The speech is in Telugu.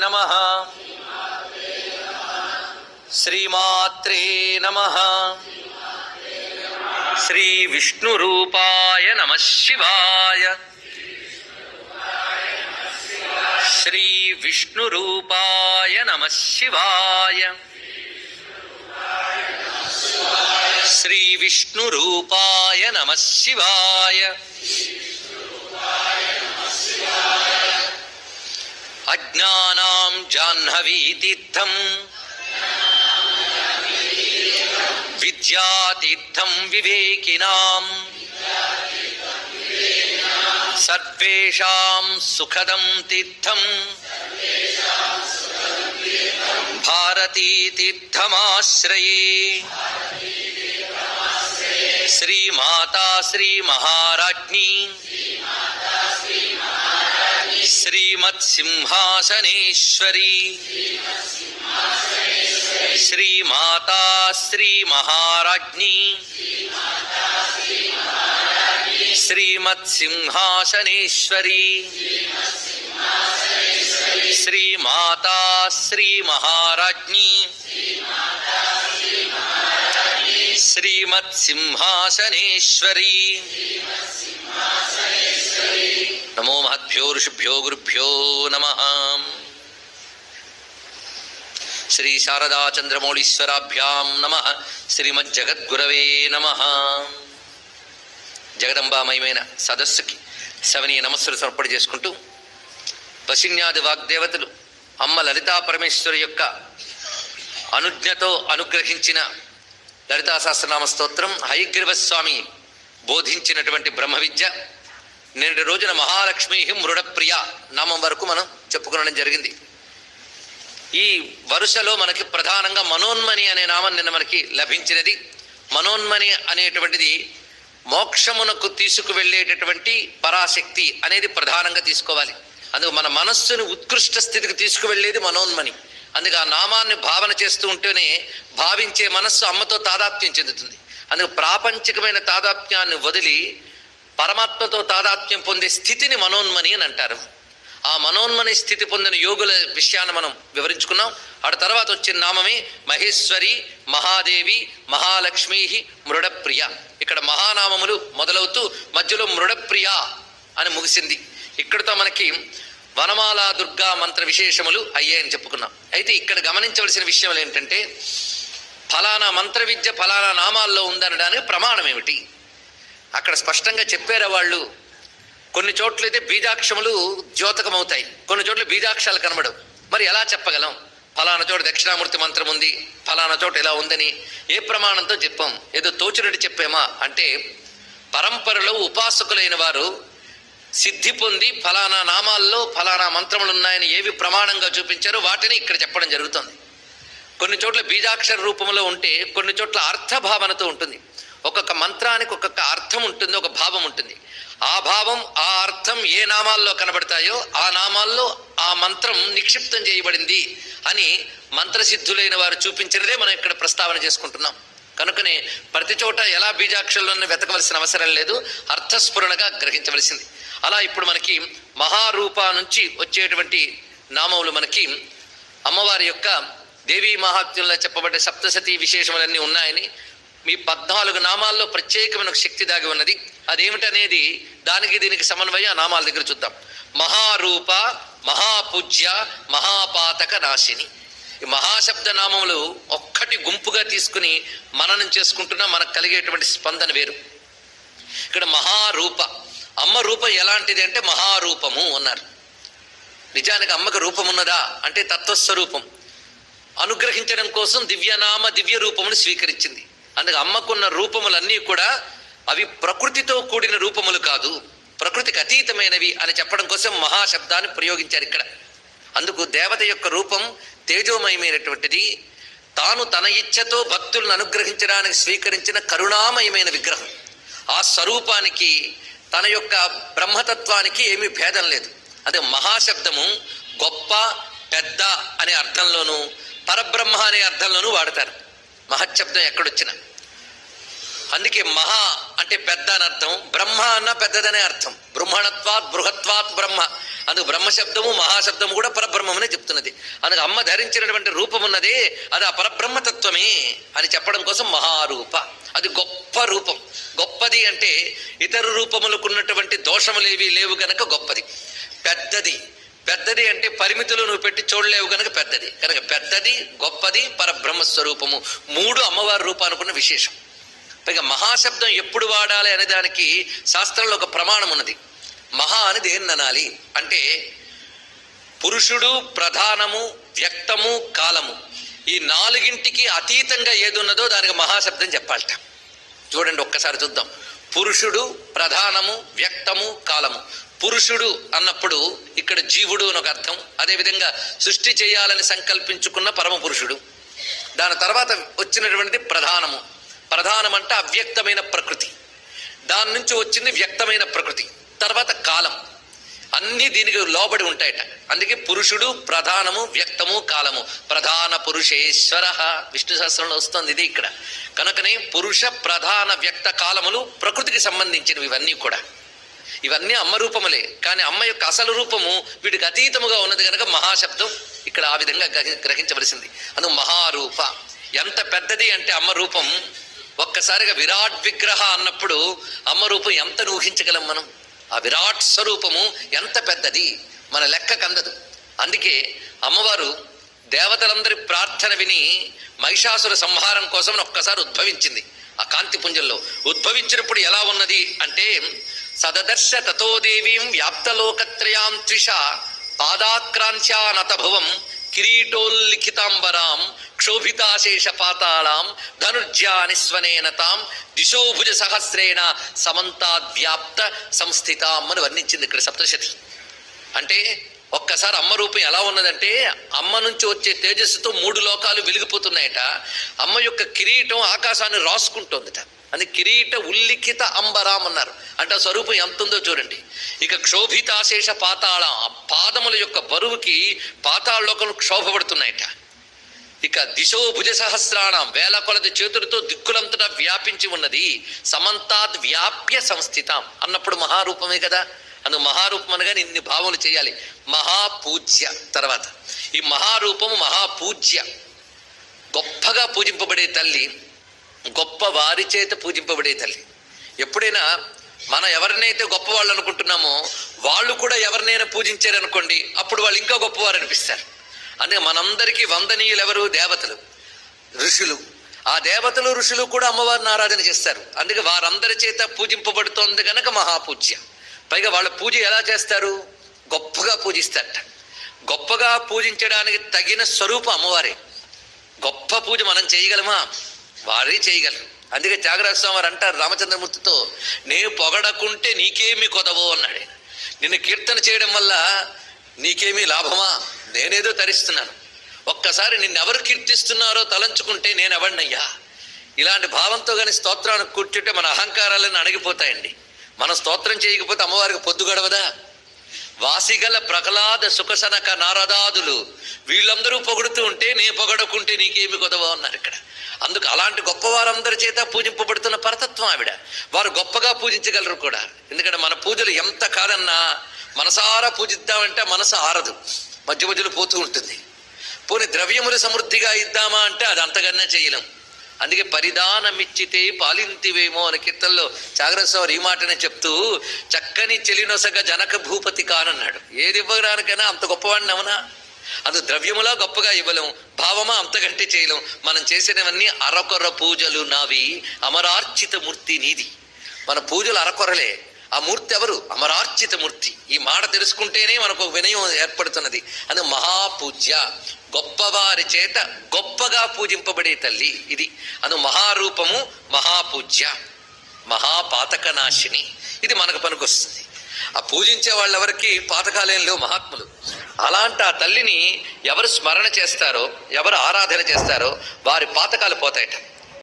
నమ. శ్రీమాత్రే నమ. శ్రీ విష్ణు రూపాయ నమ శివాయ. శ్రీ విష్ణు రూపాయ నమ శివాయ. శ్రీ విష్ణు రూపాయ నమ శివాయ. अज्ञानां जाह्नवीतीर्थम्। विद्यातीर्थं विवेकिनाम्। सर्वेषां सुखदं तीर्थम्। भारतीतीर्थमाश्रये। श्रीमाता श्रीमहाराज्ञी। శ్రీమత్సింహాసనేశ్వరీ. శ్రీమాతా శ్రీమహారాజ్ఞీ. శ్రీమత్సింహాసనేశ్వరీ. శ్రీమాతా శ్రీమహారాజ్ఞీ. శ్రీమత్సింహాసనేశ్వరీ. నమో మహద్భ్యో ఋషిభ్యో గురుభ్యో నమ. శ్రీ శారదా చంద్రమౌళీశ్వరాభ్యాం నమ. శ్రీమజ్జగద్గురవే నమ. జగదంబామయమైన సదస్సుకి సవనీయ నమస్సులు సమర్పణ చేసుకుంటూ పశిన్యాది వాగ్దేవతలు అమ్మ లలితా పరమేశ్వరి యొక్క అనుజ్ఞతో అనుగ్రహించిన లలితా సహస్రనామ స్తోత్రం హయగ్రీవ స్వామి బోధించినటువంటి బ్రహ్మ విద్య నేటి రోజున మహాలక్ష్మి మృడప్రియ నామం వరకు మనం చెప్పుకోవడం జరిగింది. ఈ వరుసలో మనకి ప్రధానంగా మనోన్మని అనే నామం నిన్న మనకి లభించినది. మనోన్మని అనేటువంటిది మోక్షమునకు తీసుకువెళ్ళేటటువంటి పరాశక్తి అనేది ప్రధానంగా తీసుకోవాలి. అందుకు మన మనస్సుని ఉత్కృష్ట స్థితికి తీసుకువెళ్ళేది మనోన్మని. అందుకు ఆ నామాన్ని భావన చేస్తూ ఉంటేనే భావించే మనస్సు అమ్మతో తాదాత్మ్యం చెందుతుంది. అందుకు ప్రాపంచికమైన తాదాత్మ్యాన్ని వదిలి పరమాత్మతో తాదాత్మ్యం పొందే స్థితిని మనోన్మని అని అంటారు. ఆ మనోన్మని స్థితి పొందిన యోగుల విషయాన్ని మనం వివరించుకున్నాం. ఆడ తర్వాత వచ్చిన నామమే మహేశ్వరి మహాదేవి మహాలక్ష్మీ మృడప్రియ. ఇక్కడ మహానామములు మొదలవుతూ మధ్యలో మృడప్రియ అని ముగిసింది. ఇక్కడితో మనకి వనమాల దుర్గా మంత్ర విశేషములు అయ్యాయని చెప్పుకున్నాం. అయితే ఇక్కడ గమనించవలసిన విషయం ఏంటంటే ఫలానా మంత్ర విద్య ఫలానా నామాల్లో ఉందనడానికి ప్రమాణం ఏమిటి? అక్కడ స్పష్టంగా చెప్పారు వాళ్ళు కొన్ని చోట్లయితే బీజాక్షములు ద్యోతకమవుతాయి కొన్ని చోట్ల బీజాక్షరాలు కనబడవు. మరి ఎలా చెప్పగలం? ఫలానా చోట దక్షిణామూర్తి మంత్రం ఉంది ఫలానా చోట ఇలా ఉందని ఏ ప్రమాణంతో చెప్పాం? ఏదో తోచినట్టు చెప్పామా? అంటే పరంపరలో ఉపాసకులైన వారు సిద్ధి పొంది ఫలానా నామాల్లో ఫలానా మంత్రములు ఉన్నాయని ఏవి ప్రమాణంగా చూపించారో వాటిని ఇక్కడ చెప్పడం జరుగుతుంది. కొన్ని చోట్ల బీజాక్షర రూపంలో ఉంటే కొన్ని చోట్ల అర్థభావనతో ఉంటుంది. ఒక్కొక్క మంత్రానికి ఒక్కొక్క అర్థం ఉంటుంది ఒక భావం ఉంటుంది. ఆ భావం ఆ అర్థం ఏ నామాల్లో కనబడతాయో ఆ నామాల్లో ఆ మంత్రం నిక్షిప్తం చేయబడింది అని మంత్రసిద్ధులైన వారు చూపించినదే మనం ఇక్కడ ప్రస్తావన చేసుకుంటున్నాం. కనుకనే ప్రతి చోట ఎలా బీజాక్షరులను వెతకవలసిన అవసరం లేదు అర్థస్ఫురణగా గ్రహించవలసింది. అలా ఇప్పుడు మనకి మహారూప నుంచి వచ్చేటువంటి నామములు మనకి అమ్మవారి యొక్క దేవీ మహాత్మ్యంలో చెప్పబడ్డ సప్తసతి విశేషములన్నీ ఉన్నాయని మీ పద్నాలుగు నామాల్లో ప్రత్యేకమైన శక్తి దాగి ఉన్నది. అదేమిటనేది దానికి దీనికి సమన్వయం ఆ నామాల దగ్గర చూద్దాం. మహారూప మహాపూజ్య మహాపాతక నాశిని. ఈ మహాశబ్ద నామములు ఒక్కటి గుంపుగా తీసుకుని మననం చేసుకుంటున్నా మనకు కలిగేటువంటి స్పందన వేరు. ఇక్కడ మహారూప అమ్మ రూపం ఎలాంటిది అంటే మహారూపము అన్నారు. నిజానికి అమ్మకు రూపం ఉన్నదా అంటే తత్వస్వరూపం. అనుగ్రహించడం కోసం దివ్యనామ దివ్య రూపమును స్వీకరించింది. అందుకే అమ్మకున్న రూపములన్నీ కూడా అవి ప్రకృతితో కూడిన రూపములు కాదు ప్రకృతికి అతీతమైనవి అని చెప్పడం కోసం మహాశబ్దాన్ని ప్రయోగించారు ఇక్కడ. అందుకు దేవత యొక్క రూపం తేజోమయమైనటువంటిది. తాను తన ఇచ్ఛతో భక్తులను అనుగ్రహించడానికి స్వీకరించిన కరుణామయమైన విగ్రహం. ఆ స్వరూపానికి తన యొక్క బ్రహ్మతత్వానికి ఏమీ భేదం లేదు. అదే మహాశబ్దము గొప్ప పెద్ద అనే అర్థంలోనూ పరబ్రహ్మ అనే అర్థంలోనూ వాడతారు. మహశబ్దం ఎక్కడొచ్చినా. అందుకే మహా అంటే పెద్ద అని అర్థం బ్రహ్మ అన్న పెద్దదనే అర్థం. బ్రహ్మణత్వాత్ బృహత్వాత్ బ్రహ్మ. అందుకు బ్రహ్మ శబ్దము మహాశబ్దము కూడా పరబ్రహ్మమనే చెప్తున్నది. అందుకు అమ్మ ధరించినటువంటి రూపం ఉన్నదే అది ఆ పరబ్రహ్మతత్వమే అని చెప్పడం కోసం మహారూప. అది గొప్ప రూపం. గొప్పది అంటే ఇతర రూపములకు ఉన్నటువంటి దోషములేవి లేవు గనక గొప్పది. పెద్దది. పెద్దది అంటే పరిమితులు నువ్వు పెట్టి చూడలేవు కనుక పెద్దది. కనుక పెద్దది గొప్పది పరబ్రహ్మ స్వరూపము మూడు అమ్మవారి రూపానుకున్న విశేషం. పైగా మహాశబ్దం ఎప్పుడు వాడాలి అనే దానికి శాస్త్రంలో ఒక ప్రమాణం ఉన్నది. మహా అని దేన్ని అనాలి? అంటే పురుషుడు ప్రధానము వ్యక్తము కాలము. ఈ నాలుగింటికి అతీతంగా ఏదున్నదో దానికి మహాశబ్దం చెప్పాలట. చూడండి ఒక్కసారి చూద్దాం. పురుషుడు ప్రధానము వ్యక్తము కాలము. పురుషుడు అన్నప్పుడు ఇక్కడ జీవుడు అని ఒక అర్థం. అదేవిధంగా సృష్టి చేయాలని సంకల్పించుకున్న పరమ పురుషుడు దాని తర్వాత వచ్చినటువంటిది ప్రధానము. ప్రధానం అంటే అవ్యక్తమైన ప్రకృతి. దాని నుంచి వచ్చింది వ్యక్తమైన ప్రకృతి. తర్వాత కాలం. అన్నీ దీనికి లోబడి ఉంటాయట. అందుకే పురుషుడు ప్రధానము వ్యక్తము కాలము. ప్రధాన పురుషేశ్వర. విష్ణు సహస్రంలో వస్తుంది ఇది ఇక్కడ. కనుకనే పురుష ప్రధాన వ్యక్త కాలములు ప్రకృతికి సంబంధించినవి ఇవన్నీ కూడా. ఇవన్నీ అమ్మ రూపములే. కానీ అమ్మ యొక్క అసలు రూపము వీటికి అతీతముగా ఉన్నది కనుక మహాశబ్దం ఇక్కడ ఆ విధంగా గ్రహించవలసింది. అందుకు మహారూప. ఎంత పెద్దది అంటే అమ్మ రూపం? ఒక్కసారిగా విరాట్ విగ్రహ అన్నప్పుడు అమ్మ రూపం ఎంత ఊహించగలం మనం? ఆ విరాట్ స్వరూపము ఎంత పెద్దది? మన లెక్క కందదు అందుకే అమ్మవారు దేవతలందరి ప్రార్థన విని మహిషాసుర సంహారం కోసం ఒక్కసారి ఉద్భవించింది. ఆ కాంతి పుంజంలో. ఉద్భవించినప్పుడు ఎలా ఉన్నది అంటే సదదర్శ తతోదేవీం వ్యాప్తలోకత్రయాం త్రిష పాదాక్రాంత్యానతభువం కిరీటోల్లిఖితాంబరాం క్షోభితాశేష పాతాళాం ధనుర్జానిస్వనేన తాం దిశోభుజ సహస్రేణ సమంతాద్వ్యాప్త సంస్థితాం అని వర్ణించింది ఇక్కడ సప్తశతి. అంటే ఒక్కసారి అమ్మ రూపం ఎలా ఉన్నదంటే అమ్మ నుంచి వచ్చే తేజస్సుతో మూడు లోకాలు వెలిగిపోతున్నాయట. అమ్మ యొక్క కిరీటం ఆకాశాన్ని రాసుకుంటోందిట. అని కిరీట ఉల్లిఖిత అంబరాం అన్నారు. అంటే ఆ స్వరూపం ఎంత ఉందో చూడండి. ఇక క్షోభితాశేష పాతాళ ఆ పాదముల యొక్క బరువుకి పాతాళలోకం క్షోభపడుతున్నాయట. ఇక దిశో భుజ సహస్రాణం వేల కొలది చేతులతో దిక్కులంతటా వ్యాపించి ఉన్నది. సమంతాద్ వ్యాప్య సంస్థితం అన్నప్పుడు మహారూపమే కదా. అందు మహారూపం అనగానే ఇన్ని భావనలు చేయాలి. మహాపూజ్య తర్వాత. ఈ మహారూపము మహాపూజ్య. గొప్పగా పూజింపబడే తల్లి గొప్ప వారి చేత పూజింపబడే తల్లి. ఎప్పుడైనా మనం ఎవరినైతే గొప్పవాళ్ళు అనుకుంటున్నామో వాళ్ళు కూడా ఎవరినైనా పూజించారనుకోండి అప్పుడు వాళ్ళు ఇంకా గొప్పవారు అనిపిస్తారు. అందుకే మనందరికీ వందనీయులు ఎవరు దేవతలు ఋషులు. ఆ దేవతలు ఋషులు కూడా అమ్మవారిని ఆరాధన చేస్తారు. అందుకే వారందరి చేత పూజింపబడుతోంది కనుక మహాపూజ్య. పైగా వాళ్ళ పూజ ఎలా చేస్తారు? గొప్పగా పూజిస్తారట. గొప్పగా పూజించడానికి తగిన స్వరూపం అమ్మవారే. గొప్ప పూజ మనం చేయగలమా? వారే చేయగలరు. అందుకే త్యాగరాజ స్వామి వారు అంటారు రామచంద్రమూర్తితో నేను పొగడకుంటే నీకేమి కొదవో అన్నాడు నిన్ను కీర్తన చేయడం వల్ల నీకేమీ లాభమా? నేనేదో తరిస్తున్నాను. ఒక్కసారి నిన్నెవరు కీర్తిస్తున్నారో తలంచుకుంటే నేను ఎవడినయ్యా ఇలాంటి భావంతో కానీ స్తోత్రాన్ని కూర్చుంటే మన అహంకారాలను అణగిపోతాయండి. మనం స్తోత్రం చేయకపోతే అమ్మవారికి పొద్దు గడవదా వాసిగల ప్రహ్లాద సుఖసనక నారదాదులు వీళ్ళందరూ పొగుడుతూ ఉంటే నే పొగడకుంటే నీకేమి కొదవ? అన్నారు ఇక్కడ. అందుకు అలాంటి గొప్పవారందరి చేత పూజింపబడుతున్న పరతత్వం ఆవిడ. వారు గొప్పగా పూజించగలరు కూడా. ఎందుకంటే మన పూజలు ఎంత కాదన్నా మనసారా పూజిద్దామంటే మనసు ఆరదు. మధ్య మధ్యలో పోతూ ఉంటుంది. పోనీ ద్రవ్యములు సమృద్ధిగా ఇద్దామా? అంటే అది అంతకన్నా చేయలేం. అందుకే పరిధానమిచ్చితే పాలింతివేమో అని కీర్తనలో జాగ్రత్త ఈ మాటనే చెప్తూ చక్కని చెలినొసగ జనక భూపతి కానన్నాడు. ఏది ఇవ్వడానికైనా అంత గొప్పవాడిని అవునా? అందు ద్రవ్యములా గొప్పగా ఇవ్వలేం. భావమా అంతకంటే చేయలేం. మనం చేసినవన్నీ అరకొర పూజలు నావి. అమరార్చిత మూర్తి నీది. మన పూజలు అరకొరలే. ఆ మూర్తి ఎవరు? అమరార్చిత మూర్తి. ఈ మాట తెలుసుకుంటేనే మనకు వినయం ఏర్పడుతున్నది. అది మహాపూజ్య. గొప్పవారి చేత గొప్పగా పూజింపబడే తల్లి ఇది. అను మహారూపము మహాపూజ్య. మహాపాతకనాశిని. ఇది మనకు పనికొస్తుంది. ఆ పూజించే వాళ్ళెవరికి? పాతకాలయంలో మహాత్ములు. అలాంటి ఆ తల్లిని ఎవరు స్మరణ చేస్తారో ఎవరు ఆరాధన చేస్తారో వారి పాతకాలు పోతాయట.